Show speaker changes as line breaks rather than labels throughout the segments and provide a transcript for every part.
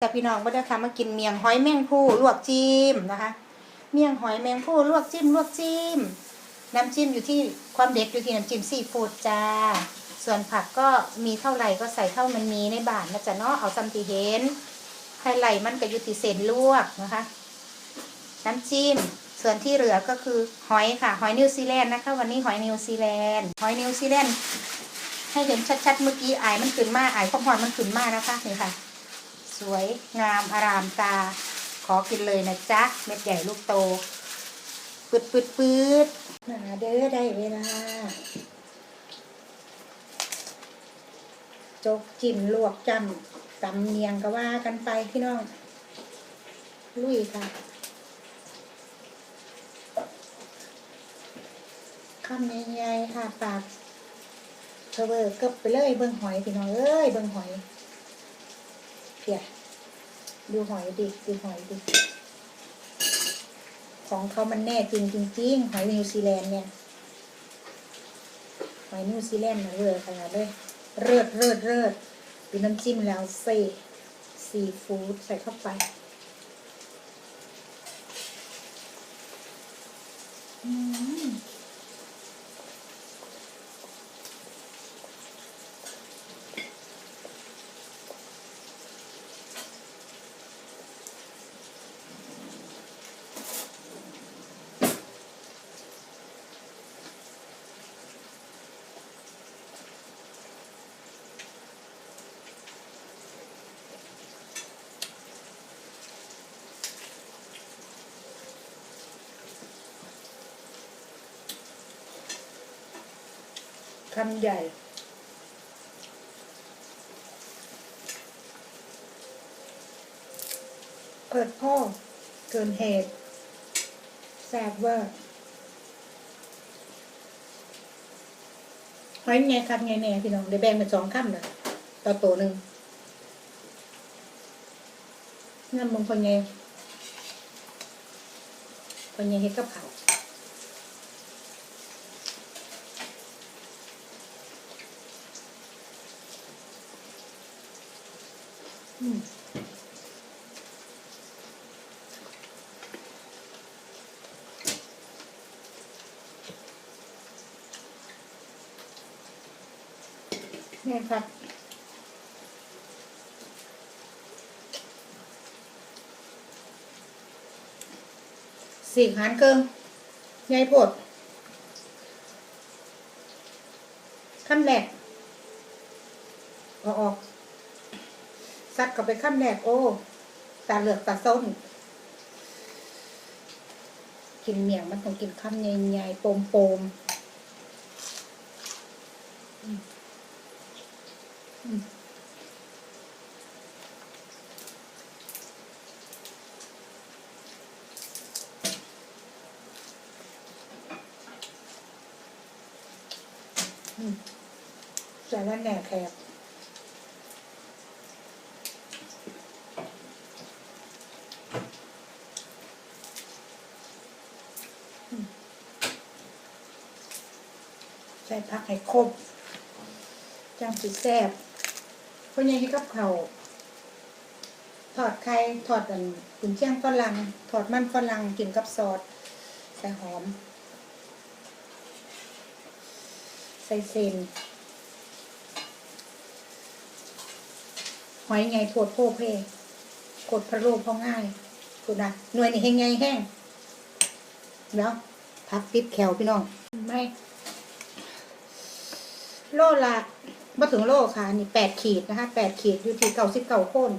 แต่พี่น้องก็ได้ค่ะมากินเมียงหอยแมงผู้ลวกจิ้มนะคะ เมียงหอยแมงผู้ลวกจิ้มลวกจิ้มน้ำจิ้มอยู่ที่ความเด็ดอยู่ที่น้ำจิ้มซีฟู้ดจ้า ส่วนผักก็มีเท่าไหร่ก็ใส่เท่ามันมีในบ้านนะจ๊ะเนาะเอาซัมติเห็นไฮไลท์มันก็อยู่ที่เส้นลวกนะคะ น้ำจิ้มส่วนที่เหลือก็คือหอยค่ะ หอยนิวซีแลนด์นะคะ วันนี้หอยนิวซีแลนด์หอยนิวซีแลนด์ให้เห็นชัดๆเมื่อกี้อายมันขึ้นมากอายความหอนมันขึ้นมากนะคะนี่ค่ะ สวยงามอารามตา ขอกินเลยนะจ๊ะ เม็ดใหญ่ลูกโต ปืดปืดปืดมาเด้อได้เวลา จกจิ้มลวกจำตำเนียงก็ว่ากันไปพี่น้อง ลุยค่ะคำใหญ่ๆค่ะปากเทเวอร์กือบไปเลยเบิ่งหอยพี่น้องเอ้ยเบิ่งหอย เพียดูหอยดิดูหอยดิของเขามันแน่จริงจริงหอยนิวซีแลนด์เนี่ยหอยนิวซีแลนด์นะเวอขนาดเลยเลิศเลิศเลิศดูน้ำจิ้มแล้วเซ่ซีฟู้ดใส่เข้าไปอืม คำใหญ่เปิดพ่อเกินเหตุแซบเวอร์หอยไงครับไงแน่พี่น้องได้แบ่งเป็นสองคำเลยต่อตัวหนึ่งงั้นมึงคนไงคนไงเฮ็ดกับเขาว อืม นี่ครับสี่หารเกิงยายปวดขั้นแรกเอาออก ซัดกับไปขั้นแรกโอ้ตาเหลือกตาส้มกินเมียงมันต้องกินคำใหญ่ๆโปมๆอืมอืมอืมใส่แล้วแหน่แคบ ใส่ผักให้ครบจังสิแซ่บเพราะยังให้กับเขาวทอดไข่ทอดอันกุนเชียงฝรั่งทอดมันฝรั่งกินกับซอสใส่หอม ใส่เซนหอยไงโพดโพเพกดพะโล้พอง่ายคุณนะหน่วยนี่ให้ไงแห้งแล้วพักติดแขวพี่น้องไม่ โลละมาถึงโลค่ะ นี่แปดขีดนะคะแปดขีดอยู่ที่เก้าสิบเก้าคน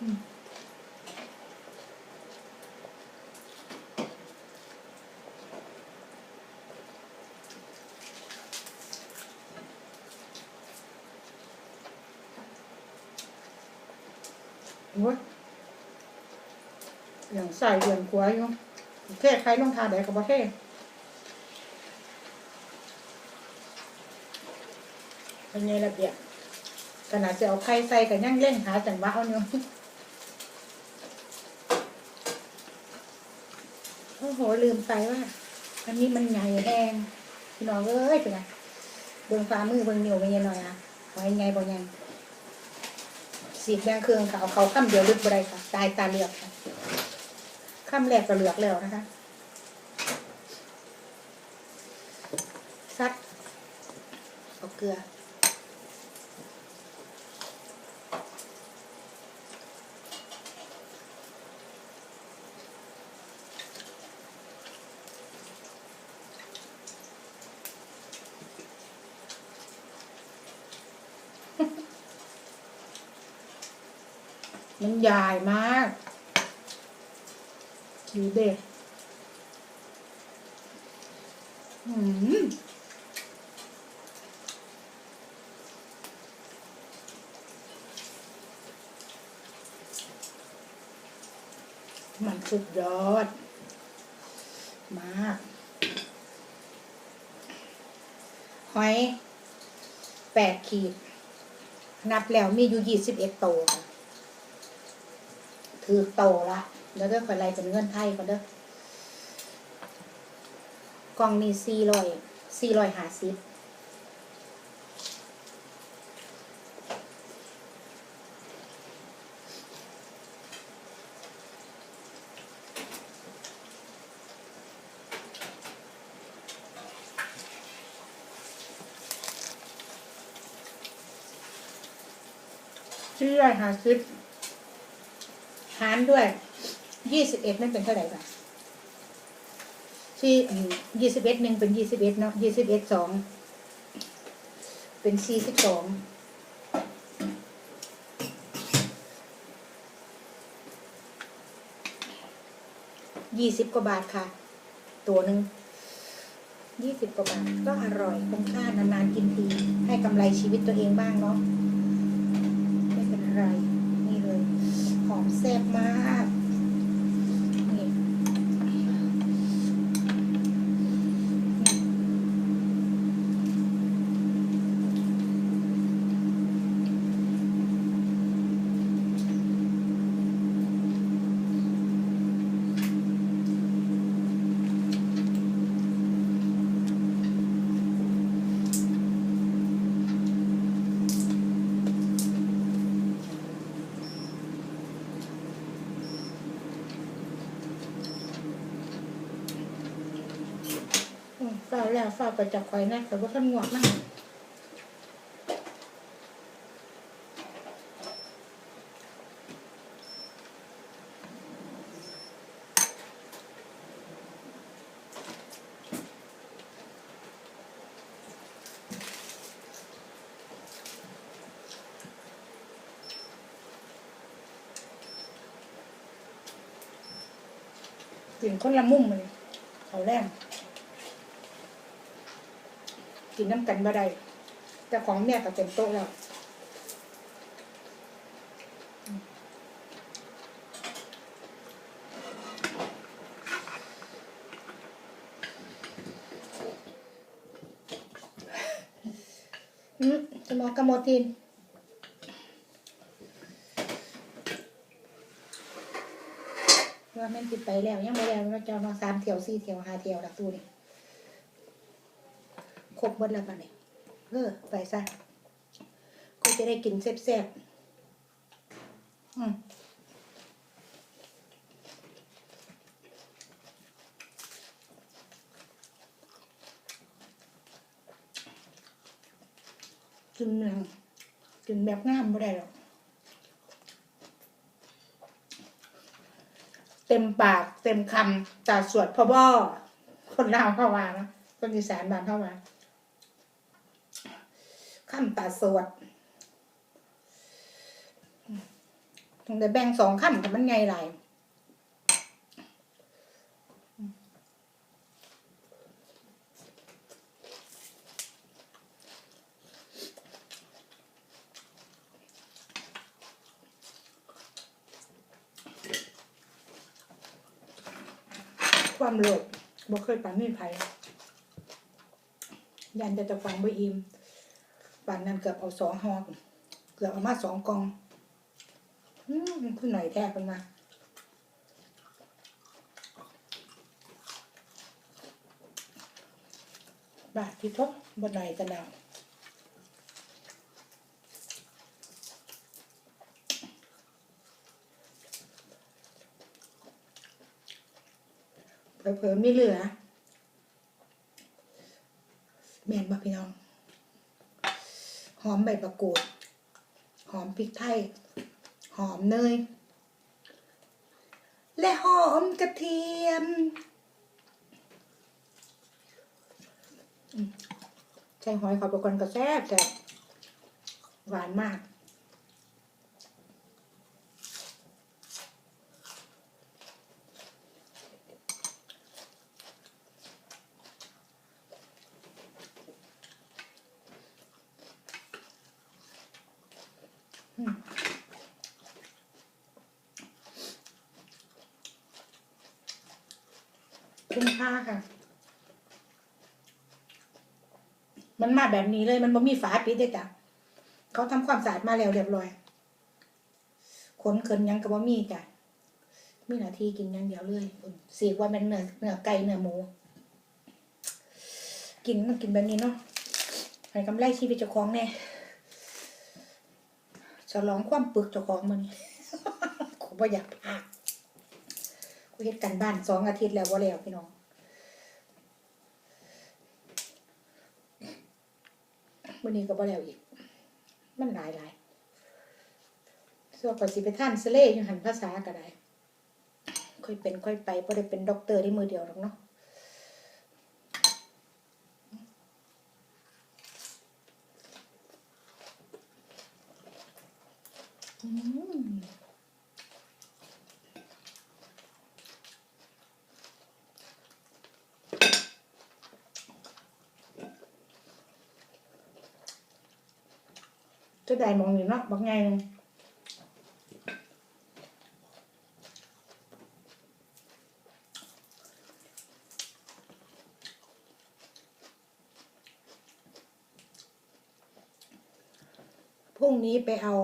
อืมโอ้ยอย่างใส่เหยียงขวาอยู่ เทศใครลงทาแดกกับประเทศเป็นไงระเบียบขนาดจะเอาไข่ใส่กันยังเล่นหาจังหวะเอาเนาะโอ้โห ลืมไปว่า อันนี้มันใหญ่แห้งพี่น้องเอ้ยเป็นไงเบิ่งฟ้ามือเบิ่งเหนิ้วไปยังหน่อยอะหอยไงบ่ยังสีแบงเครื่องเขาเอาเขาข้ามเดียวลึกบ่ได้ค่ะ ตายตาเหลือกค่ะ ข้ามแรกก็เหลือกแล้วนะคะซัดเอาเกลือ มันใหญ่มาก ดูเด็กอืมมันสุดยอด มาก หอยแปดขีด นับแล้วมีอยู่ยี่สิบเอ็ดโตวค่ะถือโตละ เดี๋ยวเด้อขอไล่เป็นเงินไทยก่อนเด้อกล่องนี้สี่ร้อยสี่ร้อยห้าสิบสี่ร้อยห้าสิบหารด้วย ยี่สิบเอ็ดนั่นเป็นเท่าไหร่บ้างที่ยี่สิบเอ็ดหนึ่งเป็นยี่สิบเอ็ดเนาะยี่สิบเอ็ดสองเป็นสี่สิบสองยี่สิบกว่าบาทค่ะ ตัวหนึ่งยี่สิบกว่าบาท ก็อร่อยคุ้มค่านานๆกินทีให้กำไรชีวิตตัวเองบ้างเนาะไม่เป็นไร นี่เลย หอมแซ่บมากนี่อืมฝ้าว แล้วฝ้าวไปจับคอยนะแต่ว่าท่านงวกมากกินคนละมุมเลยเขาแรง กินน้ำกันบ่ได้แต่ของแม่ก็เต็มโต๊ะแล้วอืมสมองกระโมทินว่าแม่นติดไปแล้ว ยังไม่แล้วว่าจะมาสามเที่ยวสี่เที่ยวห้าเที่ยวละตู้นี่ ครบหมดแล้วป่ะเนี่ยเออไปซะก็จะได้กินแซ่บๆอืมกินเมืองกินแบบงามไม่ได้หรอกเต็มปากเต็มคำตาสวดพ่อบ่อคนลาวเข้ามานะคนอีสานบ้านเข้ามา ข้ามตาสวดถึงได้แบ่งสองข้ามแต่มันไงไรความโลภบ่เคยปันนี่ไผยันจะจะฟังบ่อิ่ม บานนั้นเกือบเอาสองหอเกือบเอามาสองกองอืมคุณหน่อยแทบกันะาบาทที่ทบบนหน่อยกันแล้วเผื่อไม่เหลือ ใบประกูด หอมพริกไทย หอมเนย และหอมกระเทียม ใช่หอยขอบประกันก็แซ่บแต่หวานมาก คุ้มค่าค่ะ มันมาแบบนี้เลย มันบ่มีฝาปิดเด้จ้ะเขาทำความสะอาดมาแล้วเรียบร้อย ขนเขินยังก็บ่มีจ้ะมีหน้าที่กินอย่างเดียวเลยสีกว่าเป็นเนื้อเนื้อไก่เนื้อหมู กินมันกินแบบนี้เนาะให้กำไรชีวิตเจ้าของแน่ฉลองความปึกเจ้าของมันกูบ่อยากพลาดกูเฮ็ดกันบ้านสองอาทิตย์แล้วว่าแล้วพี่น้อง วันนี้ก็บ่แล้วอีก มันหลายหลายส่วนก่อนสิไปท่านเสเลอยู่หันภาษาก็ได้ ค่อยเป็นค่อยไปบ่ได้เป็นด็อกเตอร์ได้มือเดียวหรอกเนาะอืม จะได้มองนี่เนาะบางไงหนึ่งพรุ่งนี้ไปเอา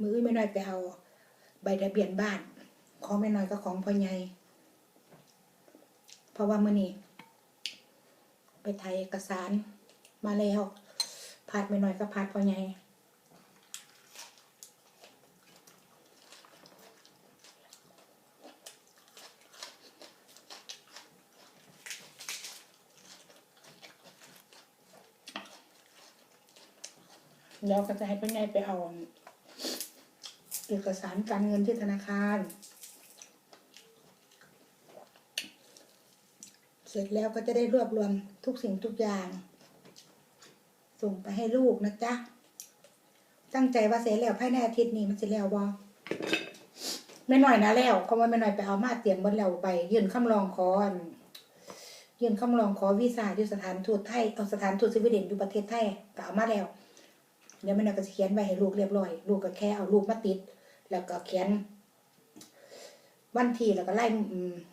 มือไม่น้อยไปเอา ใบทะเบียนบ้าน ของไม่น้อยก็ของพ่อใหญ่เพราะว่ามื่อนี้ ไปถ่ายเอกสารมาแล้ว พาดไม่น้อยก็พาดพอใหญ่แล้วก็จะให้พ่อใหญ่ไปเอาเอกสารการเงินที่ธนาคาร เสร็จแล้วก็จะได้รวบรวมทุกสิ่งทุกอย่าง ส่งไปให้ลูกนะจ๊ะ ตั้งใจว่าเสร็จแล้วภายในอาทิตย์นี้มันจะแล้วบอไม่หน่อยนะแล้วเขาว่าไม่หน่อยไปเอามาเตรียมบนแล้วไป ยื่นคำร้องขอยื่นคำร้องขอวีซ่าที่สถานทูตไทยเอาสถานทูตสวีเดนอยู่ประเทศไทยก็เอามาแล้วเดี๋ยวไม่หน่อยก็จะเขียนไว้ให้ลูกเรียบร้อย ลูกก็แค่เอาลูกมาติด แล้วก็เขียนวันที่แล้วก็ไล่ม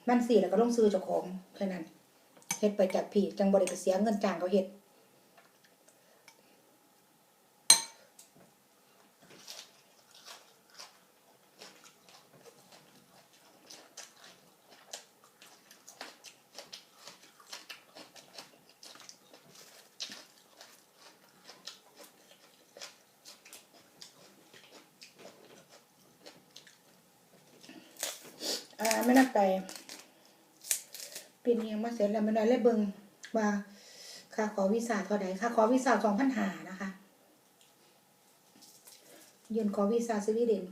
วันสี่แล้วก็ลงซื้อเจ้าของแค่นั้นเฮ็ดไปจากพี่จังบริกเสียเงินจ้างเขาเฮ็ด อ่า ไม่นักไปปีนี้ยังมาเสร็จแล้วไม่ได้เลยเบิงว่าค่าขอวีซ่าเท่าใดค่าขอวีซ่าสองพันหานะคะยืนขอวีซ่าสวีเดน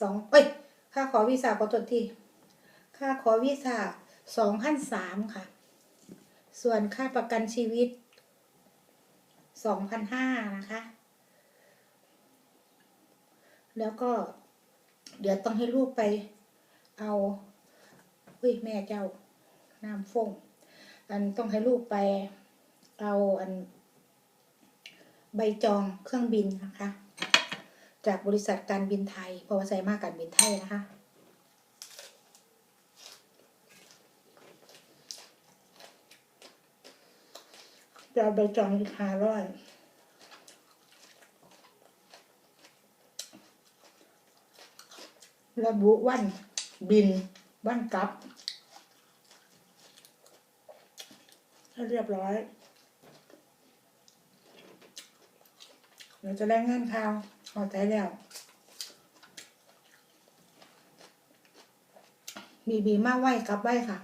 สองเอ้ยค่าขอวีซ่าขอตัวจที่ค่าขอวีซ่าสองพันสามค่ะ ส่วนค่าประกันชีวิตสองพันห้านะคะ แล้วก็ เดี๋ยวต้องให้ลูกไป เอาอุ้ยแม่เจ้าน้ำฟงอันต้องให้ลูกไปเอาอัน ใบจองเครื่องบินนะคะ จากบริษัทการบินไทยเพราะว่าใส่มากการบินไทยนะคะจะเอาใบจองอีกห้าร้อยระบุวัน บินวันกลับให้เรียบร้อยเราจะแรงเงินข่าวพอใจแล้ว บีบีมาไหวกลับไหวค่ะ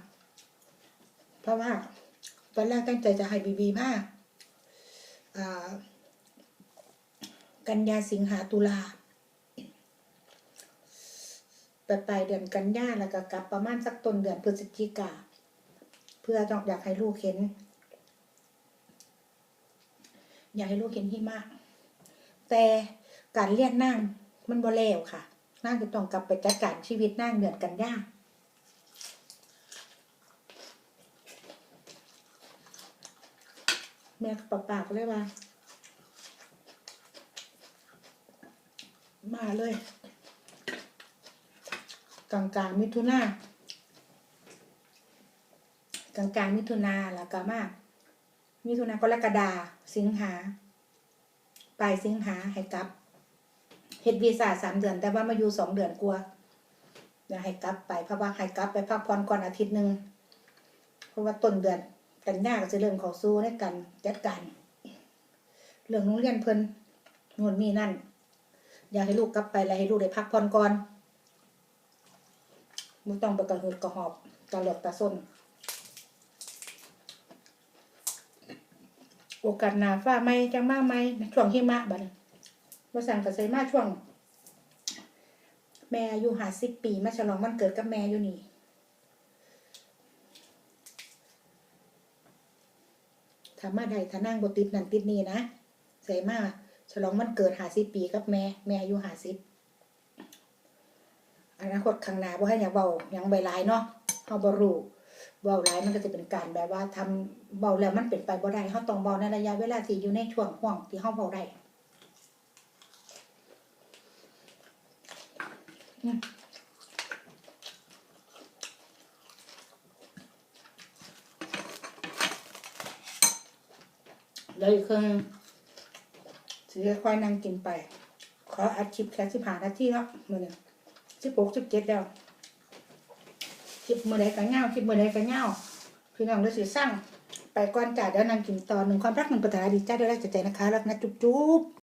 เพราะว่าตอนแรกตั้งใจจะให้บีบีมาอ่ากันยาสิงหาตุลา ไปปลายเดือนกันยาแล้วก็กลับประมาณสักต้นเดือนพฤศจิกาเพื่อต้องอยากให้ลูกเห็น อยากให้ลูกเห็นที่มากแต่การเรียนนั่งมันบ่แล้วค่ะนั่งจะต้องกลับไปจัดการชีวิตนั่งเดือนกันยาแม่กับปากๆเลยว่า มาเลย กลางกลางมิถุนากลางกลางมิถุนาแล้วก็มามิถุนากรกฎาสิงหาปลายสิงหาให้กลับเฮ็ดวีซ่าสามเดือน แต่ว่ามาอยู่สองเดือนกลัวอยากให้กลับไปเพราะว่าให้กลับไปพักผ่อนก่อนอาทิตย์หนึ่งเพราะว่าต้นเดือนกันยาก็จะเริ่มเข้าสู้ในการจัดการเรื่องโรงเรียนเพิ่นโน่นนี่นั่น อยากให้ลูกกลับไปแล้วให้ลูกได้พักผ่อนก่อน มึงต้องไปกระหืดกระหอบตะเหลือกตะส้นโอกาสหนาฟ้าไหมจังมาไหมช่วงหิมะบัดนี้มาสั่งกับใสมาช่วง แม่อายุหาสิบปีมาฉลองวันเกิดกับแม่อยู่นี่ถ้ามาได้ถ้านั่งบติดนั่นติดนี่นะใส่มาฉลองวันเกิดหาสิบปีกับแม่ แม่อายุหาสิบ อนาคตข้างหน้าบ่ให้ย่าเบายังใบลายเนาะเฮาบ่รู้เบาลายมันก็จะเป็นการแบบว่าทำเบาแล้วมันเป็นไปบ่ได้เฮาต้องเบาในระยะเวลาที่อยู่ในช่วงห่วงที่เฮาเบาได้อืมแล้วอีกครึ่งสิค่อยๆนั่งกินไป ขออัดคลิปแค่สิบห้านาทีแล้วมื้อนี้ สิบหกสิบเจ็ดแล้วคลิปมือใดกันเงาคลิปมือใดกันเงาพี่น้องฤาษีสร้างไปก่อนจ่าเดี๋ยวนางกินต่อหนึ่งความรักหนึ่งปัญหาดีจ้าเดี๋ยวแรกจะใจนะคะ รักนะจุ๊บจุ๊บ